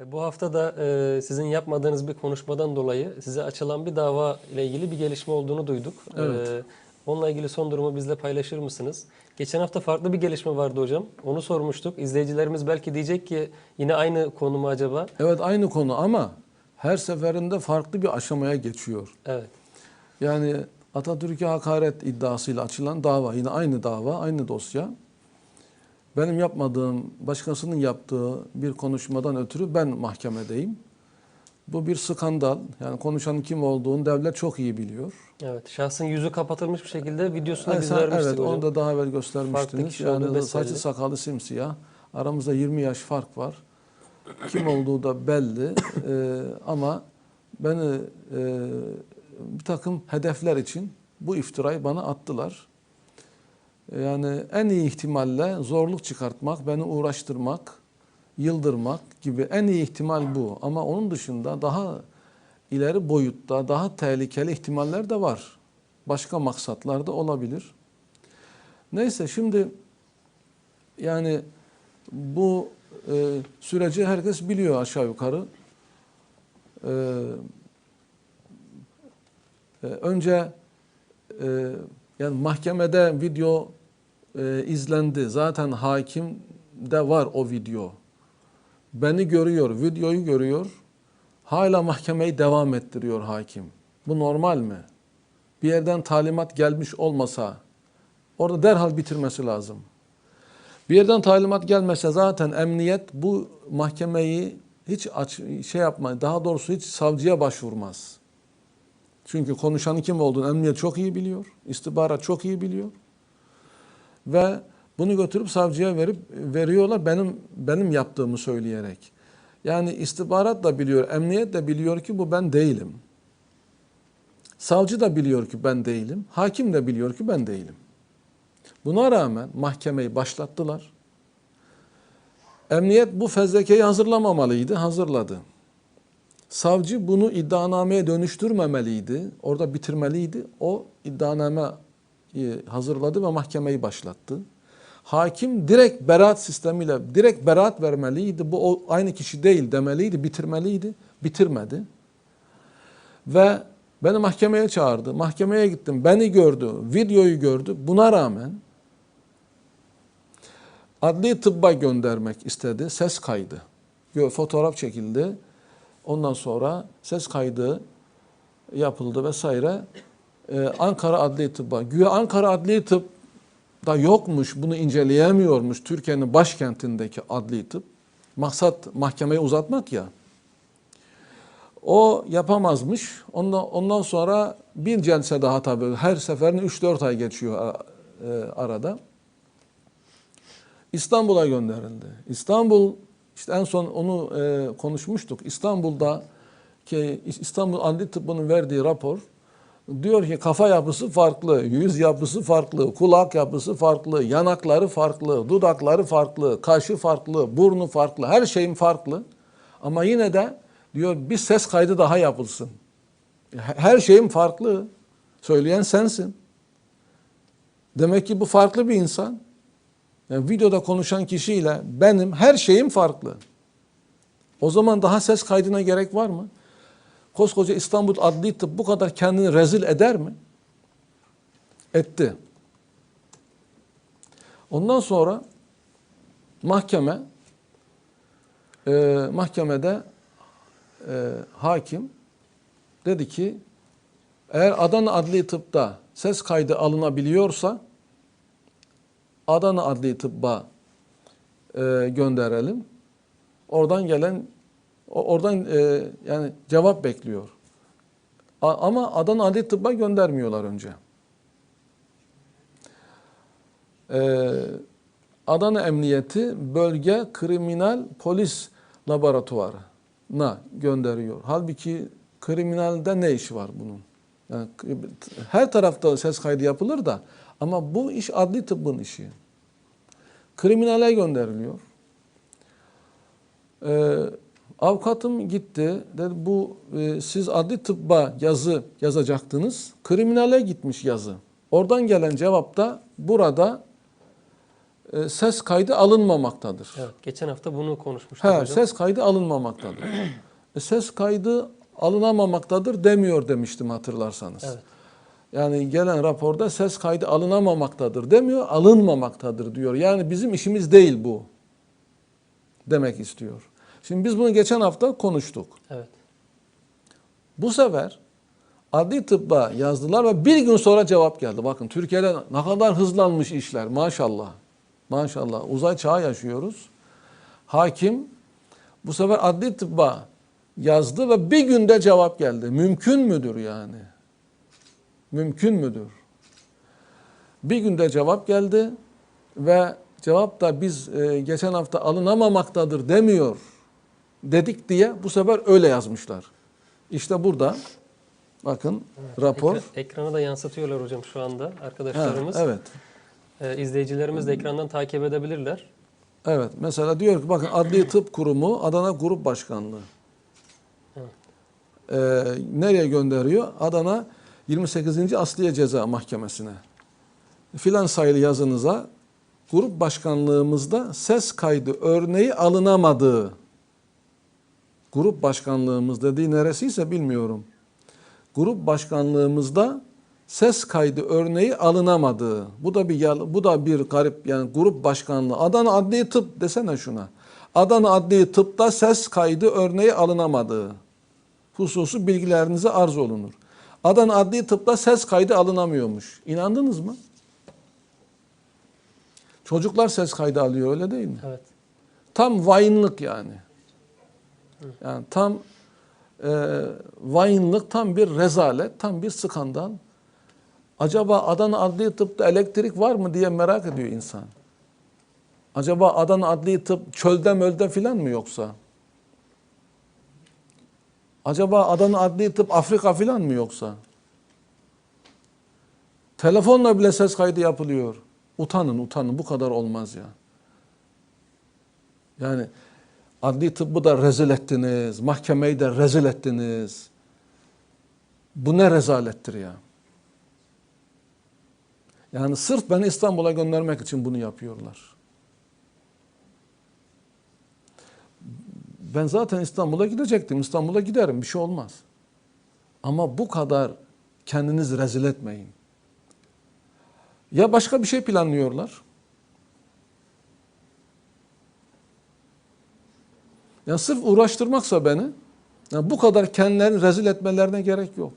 E, Bu hafta da e, sizin yapmadığınız bir konuşmadan dolayı size açılan bir dava ile ilgili bir gelişme olduğunu duyduk. Evet. E, onunla ilgili son durumu bizle paylaşır mısınız? Geçen hafta farklı bir gelişme vardı hocam. Onu sormuştuk. İzleyicilerimiz belki diyecek ki yine aynı konu mu acaba? Evet aynı konu ama her seferinde farklı bir aşamaya geçiyor. Evet. Yani Atatürk'e hakaret iddiasıyla açılan dava yine aynı dava, aynı dosya. Benim yapmadığım, başkasının yaptığı bir konuşmadan ötürü ben mahkemedeyim. Bu bir skandal. Yani konuşanın kim olduğunu devlet çok iyi biliyor. Evet. Şahsın yüzü kapatılmış bir şekilde videosunu Evet, biz vermiştik evet hocam. onu da daha evvel göstermiştiniz. Yani saçı sakalı simsiyah. Aramızda 20 yaş fark var. Kim olduğu da belli. Ee, ama beni e, bir takım hedefler için bu iftirayı bana attılar. Yani en iyi ihtimalle zorluk çıkartmak, beni uğraştırmak, yıldırmak gibi en iyi ihtimal bu. Ama onun dışında daha ileri boyutta, daha tehlikeli ihtimaller de var. Başka maksatlar da olabilir. Neyse şimdi yani bu e, süreci herkes biliyor aşağı yukarı. E, e, önce e, yani mahkemede video e, izlendi. Zaten hakim de var o video. Beni görüyor, videoyu görüyor. Hala mahkemeyi devam ettiriyor hakim. Bu normal mi? Bir yerden talimat gelmiş olmasa orada derhal bitirmesi lazım. Bir yerden talimat gelmese zaten emniyet bu mahkemeyi hiç aç, şey yapmaz. Daha doğrusu hiç savcıya başvurmaz. Çünkü konuşanın kim olduğunu emniyet çok iyi biliyor. istihbarat çok iyi biliyor. Ve bunu götürüp savcıya verip veriyorlar benim benim yaptığımı söyleyerek. Yani istihbarat da biliyor, emniyet de biliyor ki bu ben değilim. Savcı da biliyor ki ben değilim. Hakim de biliyor ki ben değilim. Buna rağmen mahkemeyi başlattılar. Emniyet bu fezlekeyi hazırlamamalıydı, hazırladı. Savcı bunu iddianameye dönüştürmemeliydi, orada bitirmeliydi. O iddianame hazırladı ve mahkemeyi başlattı. Hakim direkt beraat sistemiyle direkt beraat vermeliydi. Bu aynı kişi değil demeliydi, bitirmeliydi. Bitirmedi. Ve beni mahkemeye çağırdı. Mahkemeye gittim. Beni gördü, videoyu gördü. Buna rağmen adli tıbba göndermek istedi. Ses kaydı. Fotoğraf çekildi. Ondan sonra ses kaydı yapıldı vesaire. Ee, Ankara Adli Tıbba. Güya Ankara Adli Tıp da yokmuş, bunu inceleyemiyormuş Türkiye'nin başkentindeki adli tıp. Maksat mahkemeyi uzatmak ya. O yapamazmış. Ondan, ondan sonra bir celse daha tabii her seferinde 3-4 ay geçiyor e, arada. İstanbul'a gönderildi. İstanbul işte en son onu e, konuşmuştuk. İstanbul'da ki İstanbul Adli Tıbbı'nın verdiği rapor diyor ki kafa yapısı farklı, yüz yapısı farklı, kulak yapısı farklı, yanakları farklı, dudakları farklı, kaşı farklı, burnu farklı, her şeyin farklı. Ama yine de diyor bir ses kaydı daha yapılsın. Her şeyin farklı. Söyleyen sensin. Demek ki bu farklı bir insan. Yani videoda konuşan kişiyle benim her şeyim farklı. O zaman daha ses kaydına gerek var mı? Koskoca İstanbul Adli Tıp bu kadar kendini rezil eder mi? Etti. Ondan sonra mahkeme e, mahkemede e, hakim dedi ki eğer Adana Adli Tıp'ta ses kaydı alınabiliyorsa Adana Adli Tıbba e, gönderelim. Oradan gelen oradan e, yani cevap bekliyor. A, ama Adana Adli Tıbba göndermiyorlar önce. E, Adana Emniyeti Bölge Kriminal Polis Laboratuvarı'na gönderiyor. Halbuki kriminalde ne işi var bunun? Yani her tarafta ses kaydı yapılır da ama bu iş adli tıbbın işi. Kriminale gönderiliyor. Ee, avukatım gitti. Dedi bu e, siz adli tıbba yazı yazacaktınız. Kriminale gitmiş yazı. Oradan gelen cevapta burada e, ses kaydı alınmamaktadır. Evet, geçen hafta bunu konuşmuştuk He, hocam. ses kaydı alınmamaktadır. E, ses kaydı alınamamaktadır demiyor demiştim hatırlarsanız. Evet. Yani gelen raporda ses kaydı alınamamaktadır demiyor, alınmamaktadır diyor. Yani bizim işimiz değil bu demek istiyor. Şimdi biz bunu geçen hafta konuştuk. Evet. Bu sefer adli tıbba yazdılar ve bir gün sonra cevap geldi. Bakın Türkiye'de ne kadar hızlanmış işler maşallah. Maşallah uzay çağı yaşıyoruz. Hakim bu sefer adli tıbba yazdı ve bir günde cevap geldi. Mümkün müdür yani? Mümkün müdür? Bir günde cevap geldi ve cevap da biz e, geçen hafta alınamamaktadır demiyor dedik diye bu sefer öyle yazmışlar. İşte burada bakın rapor. Ekra- ekrana da yansıtıyorlar hocam şu anda Ha, arkadaşlarımız. evet. Ee, izleyicilerimiz de ekrandan takip edebilirler. Evet. Mesela diyor ki bakın Adli Tıp Kurumu Adana Grup Başkanlığı. Evet. Ee, nereye gönderiyor? Adana 28. Asliye Ceza Mahkemesi'ne. Filan sayılı yazınıza grup başkanlığımızda ses kaydı örneği alınamadığı grup başkanlığımız dediği neresiyse bilmiyorum. Grup başkanlığımızda ses kaydı örneği alınamadığı. Bu da bir bu da bir garip yani grup başkanlığı. Adana Adli Tıp desene şuna. Adana Adli Tıp'ta ses kaydı örneği alınamadığı hususu bilgilerinize arz olunur. Adana Adli Tıp'ta ses kaydı alınamıyormuş. İnandınız mı? Çocuklar ses kaydı alıyor öyle değil mi? Evet. Tam vayınlık yani. Yani tam e, vayınlık, tam bir rezalet, tam bir skandal. Acaba Adana Adli Tıp'ta elektrik var mı diye merak ediyor insan. Acaba Adana Adli Tıp çölde mölde filan mı yoksa? Acaba Adana Adli Tıp Afrika filan mı yoksa? Telefonla bile ses kaydı yapılıyor. Utanın utanın bu kadar olmaz ya. Yani adli tıbbı da rezil ettiniz, mahkemeyi de rezil ettiniz. Bu ne rezalettir ya. Yani sırf beni İstanbul'a göndermek için bunu yapıyorlar. Ben zaten İstanbul'a gidecektim. İstanbul'a giderim bir şey olmaz. Ama bu kadar kendinizi rezil etmeyin. Ya başka bir şey planlıyorlar. Ya sırf uğraştırmaksa beni, ya bu kadar kendilerini rezil etmelerine gerek yok.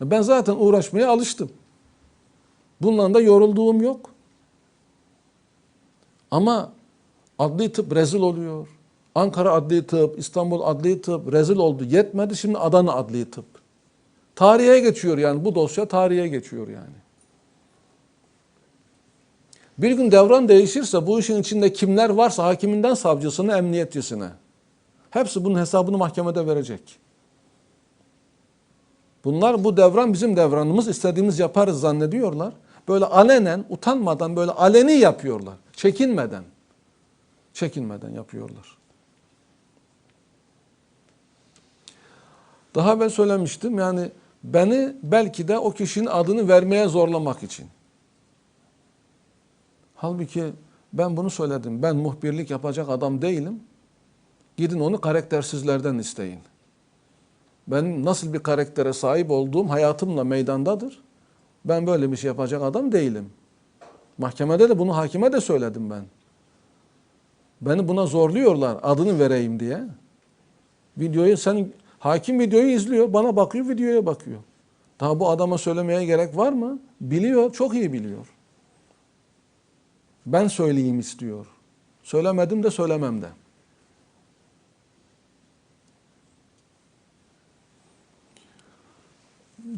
Ben zaten uğraşmaya alıştım. Bundan da yorulduğum yok. Ama adli tıp rezil oluyor. Ankara adli tıp, İstanbul adli tıp rezil oldu. Yetmedi şimdi Adana adli tıp. Tarihe geçiyor yani bu dosya tarihe geçiyor yani. Bir gün devran değişirse bu işin içinde kimler varsa hakiminden savcısına, emniyetçisine. Hepsi bunun hesabını mahkemede verecek. Bunlar bu devran bizim devranımız istediğimiz yaparız zannediyorlar. Böyle alenen, utanmadan böyle aleni yapıyorlar. Çekinmeden. Çekinmeden yapıyorlar. Daha ben söylemiştim yani beni belki de o kişinin adını vermeye zorlamak için. Halbuki ben bunu söyledim. Ben muhbirlik yapacak adam değilim. Gidin onu karaktersizlerden isteyin. Benim nasıl bir karaktere sahip olduğum hayatımla meydandadır. Ben böyle bir şey yapacak adam değilim. Mahkemede de bunu hakime de söyledim ben. Beni buna zorluyorlar adını vereyim diye. Videoyu sen hakim videoyu izliyor, bana bakıyor, videoya bakıyor. Daha bu adama söylemeye gerek var mı? Biliyor, çok iyi biliyor. Ben söyleyeyim istiyor. Söylemedim de söylemem de.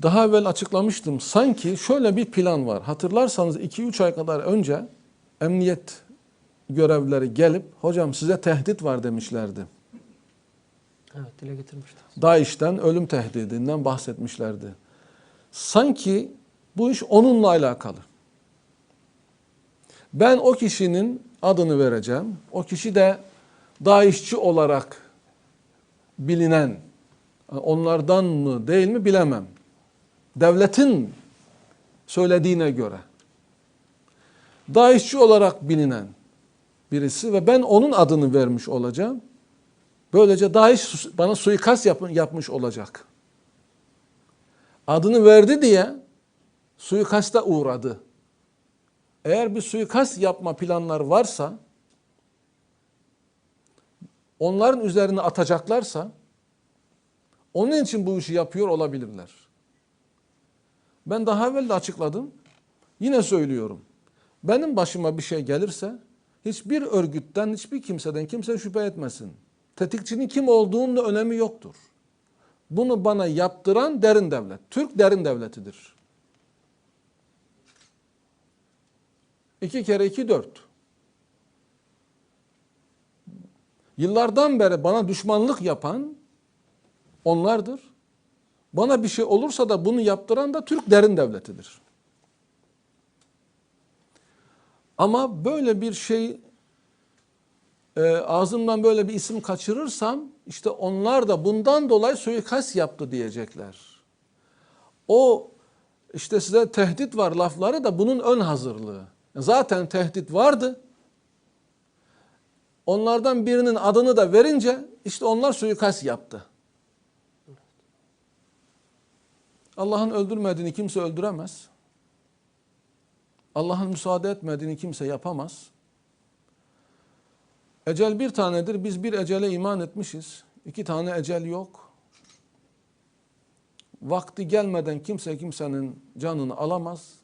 Daha evvel açıklamıştım. Sanki şöyle bir plan var. Hatırlarsanız 2-3 ay kadar önce emniyet görevlileri gelip hocam size tehdit var demişlerdi. Evet, dile getirmiştim. DAEŞ'ten ölüm tehdidinden bahsetmişlerdi. Sanki bu iş onunla alakalı. Ben o kişinin adını vereceğim. O kişi de DAEŞ'çi olarak bilinen, onlardan mı değil mi bilemem. Devletin söylediğine göre. DAEŞ'çi olarak bilinen birisi ve ben onun adını vermiş olacağım. Böylece DAEŞ bana suikast yap- yapmış olacak. Adını verdi diye suikasta uğradı. Eğer bir suikast yapma planları varsa, onların üzerine atacaklarsa, onun için bu işi yapıyor olabilirler. Ben daha evvel de açıkladım. Yine söylüyorum. Benim başıma bir şey gelirse hiçbir örgütten, hiçbir kimseden kimse şüphe etmesin. Tetikçinin kim olduğunun önemi yoktur. Bunu bana yaptıran derin devlet. Türk derin devletidir. İki kere iki dört. Yıllardan beri bana düşmanlık yapan onlardır. Bana bir şey olursa da bunu yaptıran da Türk derin devletidir. Ama böyle bir şey e, ağzımdan böyle bir isim kaçırırsam işte onlar da bundan dolayı suikast yaptı diyecekler. O işte size tehdit var lafları da bunun ön hazırlığı. Zaten tehdit vardı. Onlardan birinin adını da verince işte onlar suikast yaptı. Allah'ın öldürmediğini kimse öldüremez. Allah'ın müsaade etmediğini kimse yapamaz. Ecel bir tanedir. Biz bir ecele iman etmişiz. İki tane ecel yok. Vakti gelmeden kimse kimsenin canını alamaz.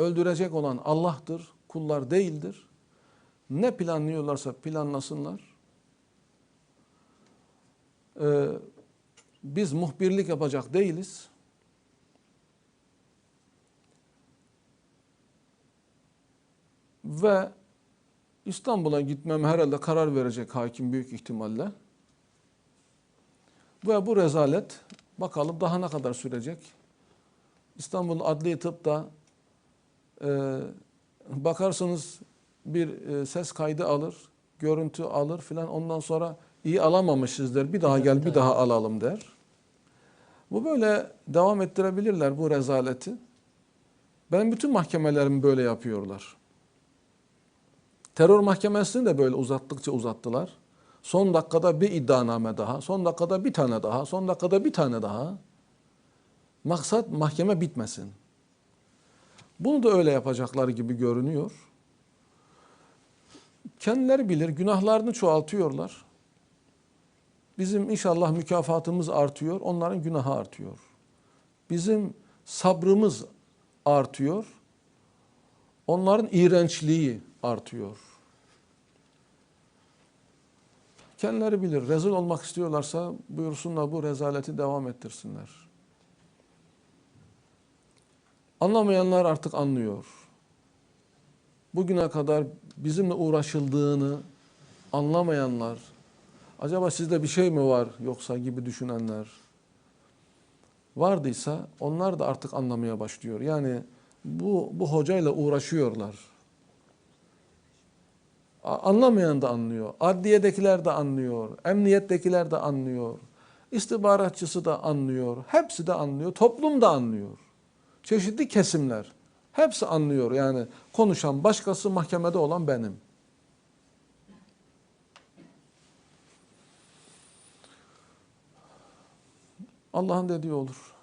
Öldürecek olan Allah'tır, kullar değildir. Ne planlıyorlarsa planlasınlar. Ee, biz muhbirlik yapacak değiliz. Ve İstanbul'a gitmem herhalde karar verecek hakim büyük ihtimalle. Ve bu rezalet bakalım daha ne kadar sürecek. İstanbul Adli Tıp'ta e, bakarsınız bir e, ses kaydı alır, görüntü alır filan ondan sonra iyi alamamışız der. Bir daha gel bir daha alalım der. Bu böyle devam ettirebilirler bu rezaleti. Ben bütün mahkemelerimi böyle yapıyorlar. Terör mahkemesini de böyle uzattıkça uzattılar. Son dakikada bir iddianame daha, son dakikada bir tane daha, son dakikada bir tane daha. Maksat mahkeme bitmesin. Bunu da öyle yapacaklar gibi görünüyor. Kendileri bilir, günahlarını çoğaltıyorlar. Bizim inşallah mükafatımız artıyor, onların günahı artıyor. Bizim sabrımız artıyor, onların iğrençliği artıyor. Kendileri bilir. Rezil olmak istiyorlarsa buyursunlar bu rezaleti devam ettirsinler. Anlamayanlar artık anlıyor. Bugüne kadar bizimle uğraşıldığını anlamayanlar, acaba sizde bir şey mi var yoksa gibi düşünenler vardıysa onlar da artık anlamaya başlıyor. Yani bu, bu hocayla uğraşıyorlar. Anlamayan da anlıyor. Adliyedekiler de anlıyor. Emniyettekiler de anlıyor. İstihbaratçısı da anlıyor. Hepsi de anlıyor. Toplum da anlıyor. Çeşitli kesimler. Hepsi anlıyor. Yani konuşan başkası mahkemede olan benim. Allah'ın dediği olur.